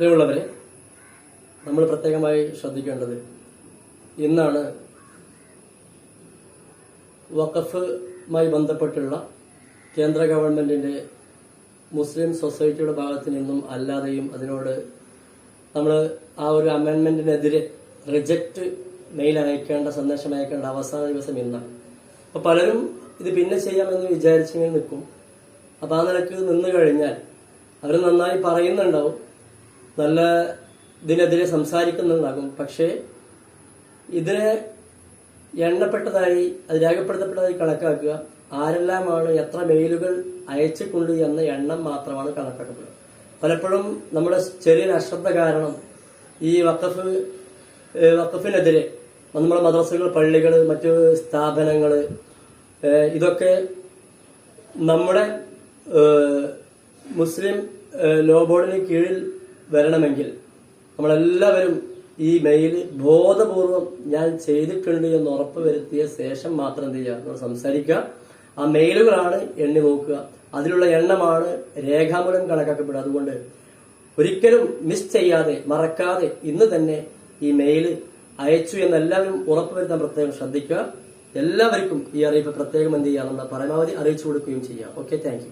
പ്രിയമുള്ളവരെ നമ്മൾ പ്രത്യേകമായി ശ്രദ്ധിക്കേണ്ടത് ഇന്നാണ് വഖഫുമായി ബന്ധപ്പെട്ടുള്ള കേന്ദ്ര ഗവൺമെന്റിന്റെ മുസ്ലിം സൊസൈറ്റിയുടെ ഭാഗത്ത് നിന്നും അല്ലാതെയും അതിനോട് നമ്മൾ ആ ഒരു അമെൻമെന്റിനെതിരെ റിജക്റ്റ് മെയിൽ അയക്കേണ്ട സന്ദേശം അയക്കേണ്ട അവസാന ദിവസം ഇന്നാണ്. അപ്പൊ പലരും ഇത് പിന്നെ ചെയ്യാമെന്ന് വിചാരിച്ചിങ്ങനെ നിൽക്കും. അപ്പൊ ആ നിലയ്ക്ക് നിന്ന് കഴിഞ്ഞാൽ അവർ നന്നായി പറയുന്നുണ്ടാവും. നല്ല ഇതിനെതിരെ സംസാരിക്കുന്നുണ്ടാകും പക്ഷേ ഇതിനെ എണ്ണപ്പെട്ടതായി അത് രേഖപ്പെടുത്തപ്പെട്ടതായി കണക്കാക്കുക ആരെല്ലാമാണ് എത്ര മെയിലുകൾ അയച്ചിട്ടുണ്ട് എന്ന എണ്ണം മാത്രമാണ് കണക്കാക്കപ്പെടുന്നത് പലപ്പോഴും നമ്മുടെ ചെറിയ അശ്രദ്ധ കാരണം ഈ വക്കഫ് വക്കഫിനെതിരെ നമ്മുടെ മദ്രസകൾ പള്ളികൾ മറ്റു സ്ഥാപനങ്ങൾ ഇതൊക്കെ നമ്മുടെ മുസ്ലിം ലോ ബോർഡിന് കീഴിൽ വരണമെങ്കിൽ നമ്മളെല്ലാവരും ഈ മെയിൽ ബോധപൂർവം ഞാൻ ചെയ്തിട്ടുണ്ട് എന്ന് ഉറപ്പ് വരുത്തിയ ശേഷം മാത്രം എന്ത് ചെയ്യുക? നമ്മൾ സംസാരിക്കുക. ആ മെയിലുകളാണ് എണ്ണി നോക്കുക. അതിലുള്ള എണ്ണമാണ് രേഖാമൂലം കണക്കാക്കപ്പെടുക. അതുകൊണ്ട് ഒരിക്കലും മിസ് ചെയ്യാതെ മറക്കാതെ ഇന്ന് തന്നെ ഈ മെയിൽ അയച്ചു എന്നെല്ലാവരും ഉറപ്പുവരുത്താൻ പ്രത്യേകം ശ്രദ്ധിക്കുക. എല്ലാവർക്കും ഈ അറിയിപ്പ് പ്രത്യേകം എന്ത് ചെയ്യുക നമ്മുടെ പരമാവധി അറിയിച്ചു കൊടുക്കുകയും ചെയ്യുക ഓക്കെ താങ്ക്